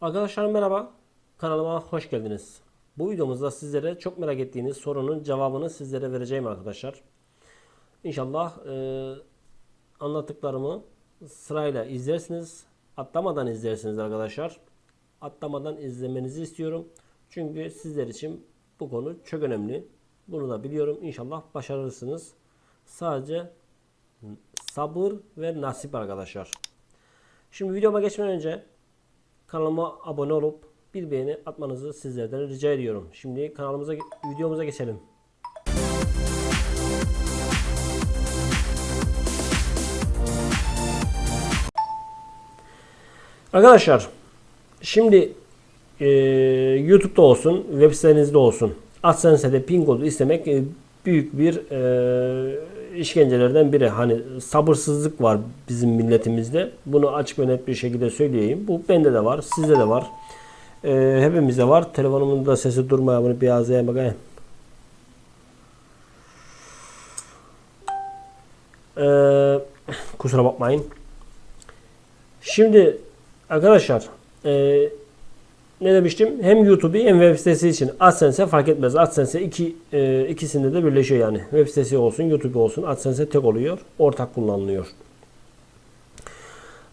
Arkadaşlar merhaba. Kanalıma hoş geldiniz. Bu videomuzda sizlere çok merak ettiğiniz sorunun cevabını sizlere vereceğim arkadaşlar. İnşallah e, anlattıklarımı sırayla izlersiniz. Atlamadan izlersiniz arkadaşlar. Atlamadan izlemenizi istiyorum. Çünkü sizler için bu konu çok önemli. Bunu da biliyorum. İnşallah başarırsınız. Sadece sabır ve nasip arkadaşlar. Şimdi videoma geçmeden önce kanalıma abone olup bir beğeni atmanızı sizlerden rica ediyorum. Şimdi kanalımıza videomuza geçelim. Arkadaşlar şimdi e, YouTube'da olsun, web sitenizde olsun AdSense'de pin kodu istemek e, büyük bir e, işkencelerden biri. Hani sabırsızlık var bizim milletimizde. Bunu açık ve net bir şekilde söyleyeyim. Bu bende de var, sizde de var. E, hepimizde var. Telefonumun da sesi durmaya bunu bir ağzaya bakayım. E, kusura bakmayın. Şimdi arkadaşlar e, ne demiştim? Hem YouTube'u hem web sitesi için AdSense fark etmez. AdSense iki, e, ikisinde de birleşiyor yani. Web sitesi olsun, YouTube olsun AdSense tek oluyor. Ortak kullanılıyor.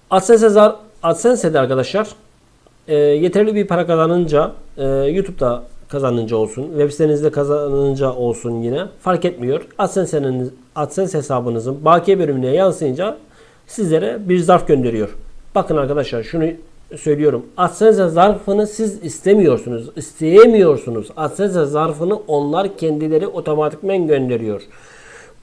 AdSense zar AdSense'de arkadaşlar e, yeterli bir para kazanınca e, YouTube'da kazanınca olsun, web sitenizde kazanınca olsun yine fark etmiyor. AdSense'nin AdSense hesabınızın bakiye bölümüne yansıyınca sizlere bir zarf gönderiyor. Bakın arkadaşlar şunu söylüyorum. AdSense zarfını siz istemiyorsunuz. isteyemiyorsunuz. AdSense zarfını onlar kendileri otomatikmen gönderiyor.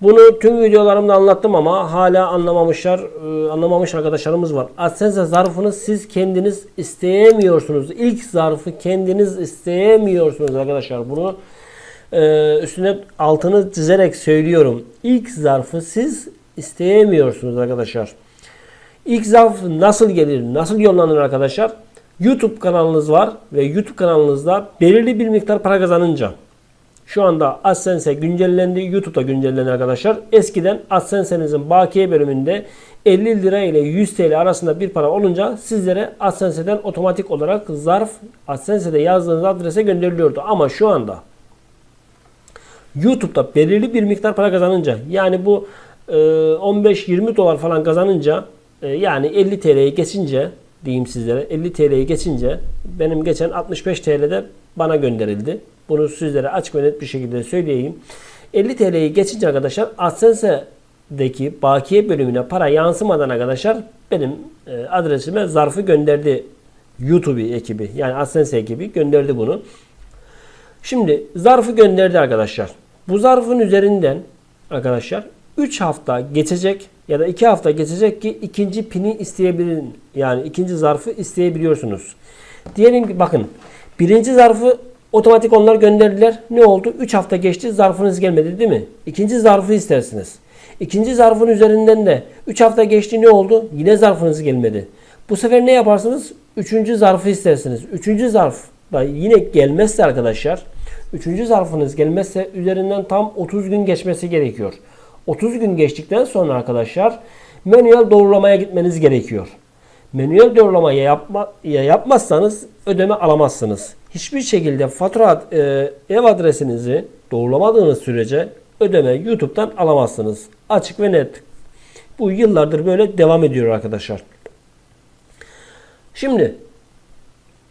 Bunu tüm videolarımda anlattım ama hala anlamamışlar, e, anlamamış arkadaşlarımız var. AdSense zarfını siz kendiniz isteyemiyorsunuz. İlk zarfı kendiniz isteyemiyorsunuz arkadaşlar. Bunu e, üstüne altını çizerek söylüyorum. İlk zarfı siz isteyemiyorsunuz arkadaşlar. İlk zarf nasıl gelir, nasıl yollanır arkadaşlar? YouTube kanalınız var ve YouTube kanalınızda belirli bir miktar para kazanınca şu anda AdSense güncellendi. YouTube'da güncellendi arkadaşlar. Eskiden AdSense'nizin bakiye bölümünde 50 lira ile 100 TL arasında bir para olunca sizlere AdSense'den otomatik olarak zarf AdSense'de yazdığınız adrese gönderiliyordu. Ama şu anda YouTube'da belirli bir miktar para kazanınca yani bu 15-20 dolar falan kazanınca e, yani 50 TL'yi geçince diyeyim sizlere 50 TL'yi geçince benim geçen 65 TL'de bana gönderildi. Bunu sizlere açık ve net bir şekilde söyleyeyim. 50 TL'yi geçince arkadaşlar AdSense'deki bakiye bölümüne para yansımadan arkadaşlar benim e, adresime zarfı gönderdi YouTube ekibi. Yani AdSense ekibi gönderdi bunu. Şimdi zarfı gönderdi arkadaşlar. Bu zarfın üzerinden arkadaşlar 3 hafta geçecek ya da 2 hafta geçecek ki ikinci pini isteyebilin. Yani ikinci zarfı isteyebiliyorsunuz. Diyelim ki bakın birinci zarfı otomatik onlar gönderdiler. Ne oldu? 3 hafta geçti zarfınız gelmedi değil mi? İkinci zarfı istersiniz. İkinci zarfın üzerinden de 3 hafta geçti ne oldu? Yine zarfınız gelmedi. Bu sefer ne yaparsınız? Üçüncü zarfı istersiniz. Üçüncü zarf da yine gelmezse arkadaşlar Üçüncü zarfınız gelmezse üzerinden tam 30 gün geçmesi gerekiyor. 30 gün geçtikten sonra arkadaşlar manuel doğrulamaya gitmeniz gerekiyor. Manuel doğrulamayı yapma, ya yapmazsanız ödeme alamazsınız. Hiçbir şekilde fatura e, ev adresinizi doğrulamadığınız sürece ödeme YouTube'dan alamazsınız. Açık ve net. Bu yıllardır böyle devam ediyor arkadaşlar. Şimdi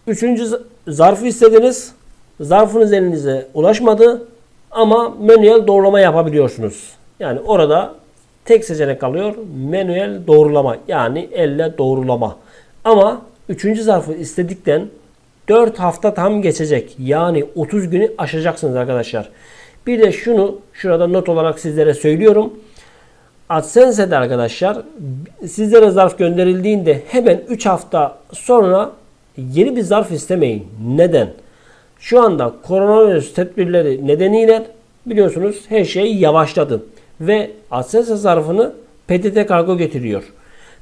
üçüncü zarfı istediniz. Zarfınız elinize ulaşmadı ama manuel doğrulama yapabiliyorsunuz. Yani orada tek seçenek kalıyor. Manuel doğrulama yani elle doğrulama. Ama üçüncü zarfı istedikten 4 hafta tam geçecek. Yani 30 günü aşacaksınız arkadaşlar. Bir de şunu şurada not olarak sizlere söylüyorum. AdSense'de arkadaşlar sizlere zarf gönderildiğinde hemen 3 hafta sonra yeni bir zarf istemeyin. Neden? Şu anda koronavirüs tedbirleri nedeniyle biliyorsunuz her şey yavaşladı. Ve AdSense zarfını PTT kargo getiriyor.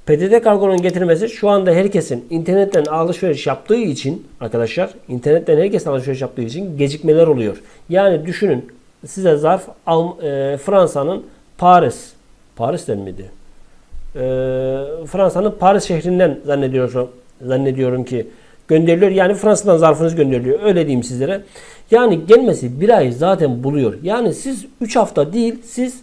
PTT kargonun getirmesi şu anda herkesin internetten alışveriş yaptığı için arkadaşlar internetten herkes alışveriş yaptığı için gecikmeler oluyor. Yani düşünün size zarf e, Fransa'nın Paris Paris'ten miydi? E, Fransa'nın Paris şehrinden zannediyorum zannediyorum ki gönderiliyor. Yani Fransa'dan zarfınız gönderiliyor. Öyle diyeyim sizlere. Yani gelmesi bir ay zaten buluyor. Yani siz 3 hafta değil siz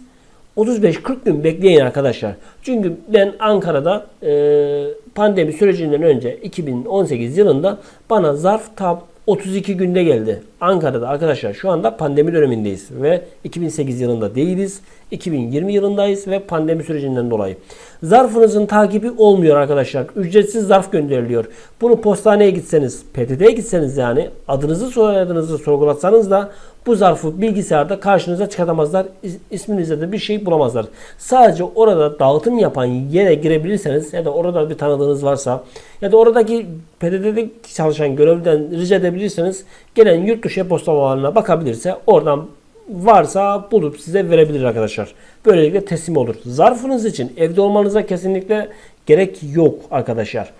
35-40 gün bekleyin arkadaşlar. Çünkü ben Ankara'da e, pandemi sürecinden önce 2018 yılında bana zarf tam 32 günde geldi. Ankara'da arkadaşlar şu anda pandemi dönemindeyiz ve 2008 yılında değiliz. 2020 yılındayız ve pandemi sürecinden dolayı. Zarfınızın takibi olmuyor arkadaşlar. Ücretsiz zarf gönderiliyor. Bunu postaneye gitseniz, PTT'ye gitseniz yani adınızı soyadınızı sorgulatsanız da bu zarfı bilgisayarda karşınıza çıkartamazlar. İs- İsminizde de bir şey bulamazlar. Sadece orada dağıtım yapan yere girebilirseniz ya da orada bir tanıdığınız varsa ya da oradaki PTT'de çalışan görevliden rica edebilirseniz gelen yurt dışı posta alanına bakabilirse oradan varsa bulup size verebilir arkadaşlar. Böylelikle teslim olur. Zarfınız için evde olmanıza kesinlikle gerek yok arkadaşlar.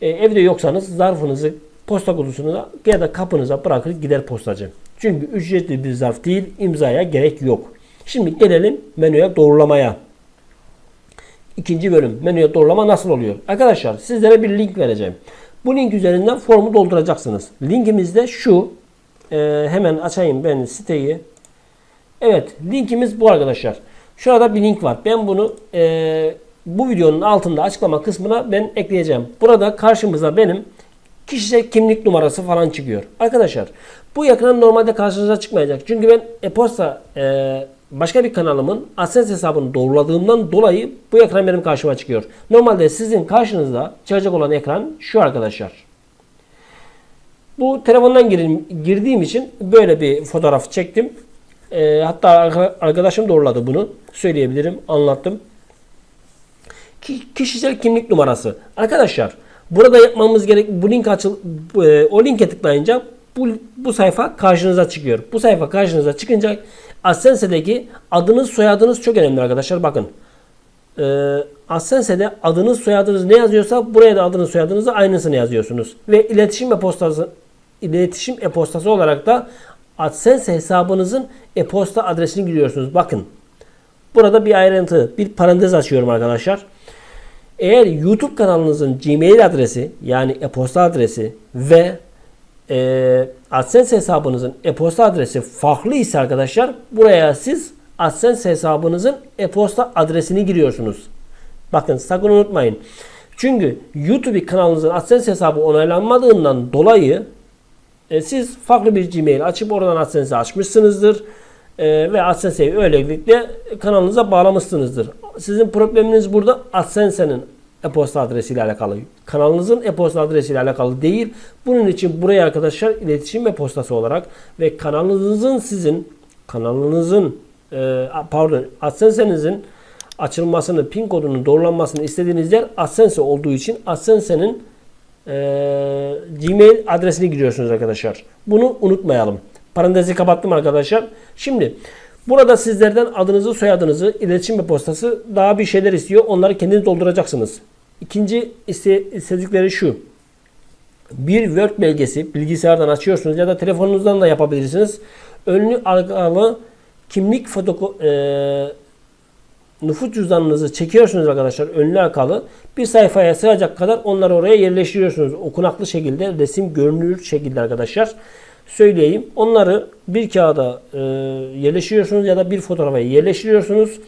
E, evde yoksanız zarfınızı posta kutusuna ya da kapınıza bırakır gider postacı. Çünkü ücretli bir zarf değil, imzaya gerek yok. Şimdi gelelim menüye doğrulamaya. İkinci bölüm menüye doğrulama nasıl oluyor? Arkadaşlar sizlere bir link vereceğim. Bu link üzerinden formu dolduracaksınız. Linkimiz de şu. E, hemen açayım ben siteyi. Evet linkimiz bu arkadaşlar. Şurada bir link var. Ben bunu e, bu videonun altında açıklama kısmına ben ekleyeceğim. Burada karşımıza benim kişisel kimlik numarası falan çıkıyor. Arkadaşlar bu ekran normalde karşınıza çıkmayacak. Çünkü ben e-posta e, başka bir kanalımın AdSense hesabını doğruladığımdan dolayı bu ekran benim karşıma çıkıyor. Normalde sizin karşınızda çıkacak olan ekran şu arkadaşlar. Bu telefondan girim- girdiğim için böyle bir fotoğraf çektim. Ee, hatta arka- arkadaşım doğruladı bunu. Söyleyebilirim. Anlattım. Ki- kişisel kimlik numarası. Arkadaşlar burada yapmamız gerek bu link açıl e, o linke tıklayınca bu, bu sayfa karşınıza çıkıyor. Bu sayfa karşınıza çıkınca AdSense'deki adınız soyadınız çok önemli arkadaşlar. Bakın. Ee, AdSense'de adınız soyadınız ne yazıyorsa buraya da adınız soyadınızı aynısını yazıyorsunuz. Ve iletişim e-postası iletişim e-postası olarak da AdSense hesabınızın e-posta adresini giriyorsunuz. Bakın. Burada bir ayrıntı, bir parantez açıyorum arkadaşlar. Eğer YouTube kanalınızın Gmail adresi yani e-posta adresi ve e, AdSense hesabınızın e-posta adresi farklı ise arkadaşlar buraya siz AdSense hesabınızın e-posta adresini giriyorsunuz. Bakın sakın unutmayın. Çünkü YouTube kanalınızın AdSense hesabı onaylanmadığından dolayı e, siz farklı bir Gmail açıp oradan AdSense açmışsınızdır. E, ve AdSense'yi öylelikle kanalınıza bağlamışsınızdır. Sizin probleminiz burada AdSense'nin e-posta adresiyle alakalı. Kanalınızın e-posta adresiyle alakalı değil. Bunun için buraya arkadaşlar iletişim e-postası olarak ve kanalınızın sizin kanalınızın e, pardon AdSense'nizin açılmasını, pin kodunun doğrulanmasını istediğiniz yer AdSense olduğu için AdSense'nin e, Gmail adresini giriyorsunuz arkadaşlar. Bunu unutmayalım. Parantezi kapattım arkadaşlar. Şimdi burada sizlerden adınızı, soyadınızı, iletişim ve postası daha bir şeyler istiyor. Onları kendiniz dolduracaksınız. İkinci iste, istedikleri şu. Bir Word belgesi bilgisayardan açıyorsunuz ya da telefonunuzdan da yapabilirsiniz. Önlü arkalı kimlik fotoko e, nüfus cüzdanınızı çekiyorsunuz arkadaşlar önlü arkalı. Bir sayfaya sığacak kadar onları oraya yerleştiriyorsunuz. Okunaklı şekilde resim görünür şekilde arkadaşlar. Söyleyeyim. Onları bir kağıda e, yerleştiriyorsunuz ya da bir fotoğrafa yerleştiriyorsunuz.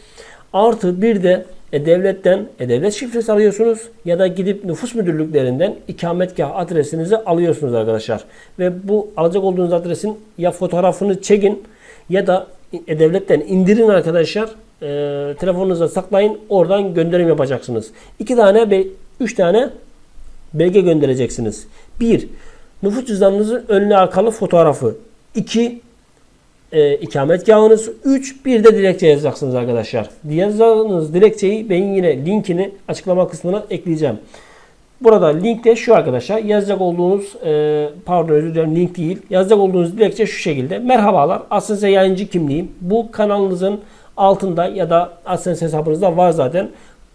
Artı bir de e-devletten e-devlet şifresi alıyorsunuz ya da gidip nüfus müdürlüklerinden ikametgah adresinizi alıyorsunuz arkadaşlar. Ve bu alacak olduğunuz adresin ya fotoğrafını çekin ya da e-devletten indirin arkadaşlar. E, telefonunuza saklayın. Oradan gönderim yapacaksınız. İki tane ve üç tane belge göndereceksiniz. Bir, nüfus cüzdanınızın önlü arkalı fotoğrafı. İki, e, ikametgahınız. 3 bir de dilekçe yazacaksınız arkadaşlar. Yazacağınız dilekçeyi ben yine linkini açıklama kısmına ekleyeceğim. Burada link de şu arkadaşlar. Yazacak olduğunuz e, pardon özür dilerim link değil. Yazacak olduğunuz dilekçe şu şekilde. Merhabalar. Asense yayıncı kimliğim. Bu kanalınızın altında ya da Asense hesabınızda var zaten.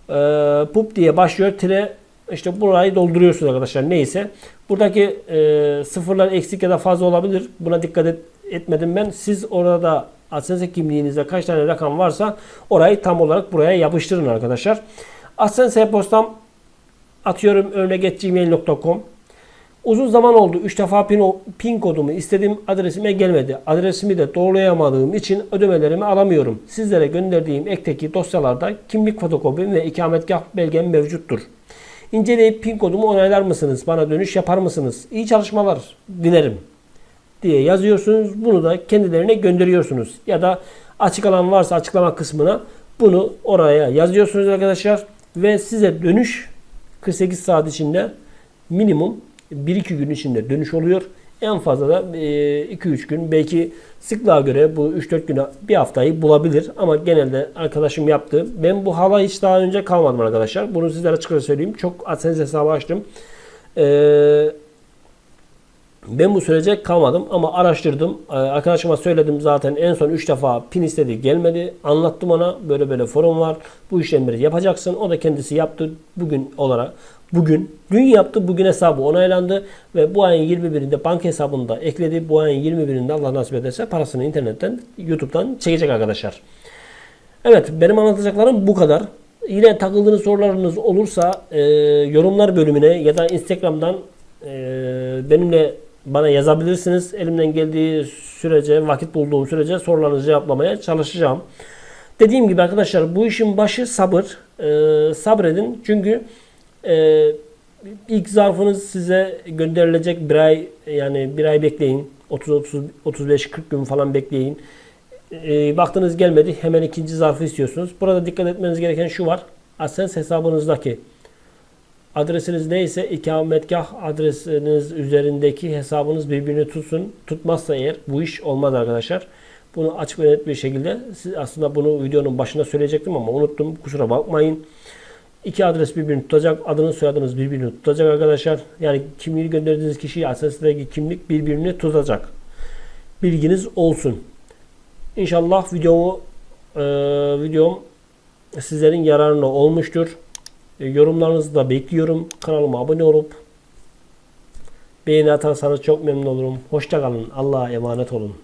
E, pup diye başlıyor. Tire işte burayı dolduruyorsunuz arkadaşlar. Neyse. Buradaki e, sıfırlar eksik ya da fazla olabilir. Buna dikkat et, etmedim ben. Siz orada AdSense kimliğinizde kaç tane rakam varsa orayı tam olarak buraya yapıştırın arkadaşlar. AdSense e-postam atıyorum örnek@gmail.com Uzun zaman oldu. 3 defa pin, pin kodumu istediğim adresime gelmedi. Adresimi de doğrulayamadığım için ödemelerimi alamıyorum. Sizlere gönderdiğim ekteki dosyalarda kimlik fotokopim ve ikametgah belgem mevcuttur. İnceleyip pin kodumu onaylar mısınız? Bana dönüş yapar mısınız? İyi çalışmalar dilerim diye yazıyorsunuz. Bunu da kendilerine gönderiyorsunuz. Ya da açık alan varsa açıklama kısmına bunu oraya yazıyorsunuz arkadaşlar. Ve size dönüş 48 saat içinde minimum 1-2 gün içinde dönüş oluyor. En fazla da 2-3 gün belki sıklığa göre bu 3-4 güne bir haftayı bulabilir. Ama genelde arkadaşım yaptı. Ben bu hala hiç daha önce kalmadım arkadaşlar. Bunu sizlere açıkça söyleyeyim. Çok AdSense hesabı açtım. Eee ben bu sürece kalmadım ama araştırdım. Ee, Arkadaşıma söyledim zaten en son 3 defa pin istedi gelmedi. Anlattım ona böyle böyle forum var. Bu işlemleri yapacaksın. O da kendisi yaptı bugün olarak. Bugün dün yaptı. Bugün hesabı onaylandı ve bu ayın 21'inde banka hesabında ekledi. Bu ayın 21'inde Allah nasip ederse parasını internetten YouTube'dan çekecek arkadaşlar. Evet benim anlatacaklarım bu kadar. Yine takıldığınız sorularınız olursa e, yorumlar bölümüne ya da Instagram'dan e, benimle bana yazabilirsiniz. Elimden geldiği sürece, vakit bulduğum sürece sorularınızı cevaplamaya çalışacağım. Dediğim gibi arkadaşlar bu işin başı sabır. E, sabredin çünkü e, ilk zarfınız size gönderilecek bir ay yani bir ay bekleyin. 30 30 35 40 gün falan bekleyin. E, baktınız gelmedi hemen ikinci zarfı istiyorsunuz. Burada dikkat etmeniz gereken şu var. AdSense hesabınızdaki adresiniz neyse ikametgah adresiniz üzerindeki hesabınız birbirini tutsun. Tutmazsa eğer bu iş olmaz arkadaşlar. Bunu açık ve net bir şekilde siz aslında bunu videonun başında söyleyecektim ama unuttum. Kusura bakmayın. İki adres birbirini tutacak. Adınız soyadınız birbirini tutacak arkadaşlar. Yani kimliği gönderdiğiniz kişiyi adresindeki kimlik birbirini tutacak. Bilginiz olsun. İnşallah videomu e, videom sizlerin yararına olmuştur. E, yorumlarınızı da bekliyorum. Kanalıma abone olup beğeni atarsanız çok memnun olurum. Hoşçakalın. Allah'a emanet olun.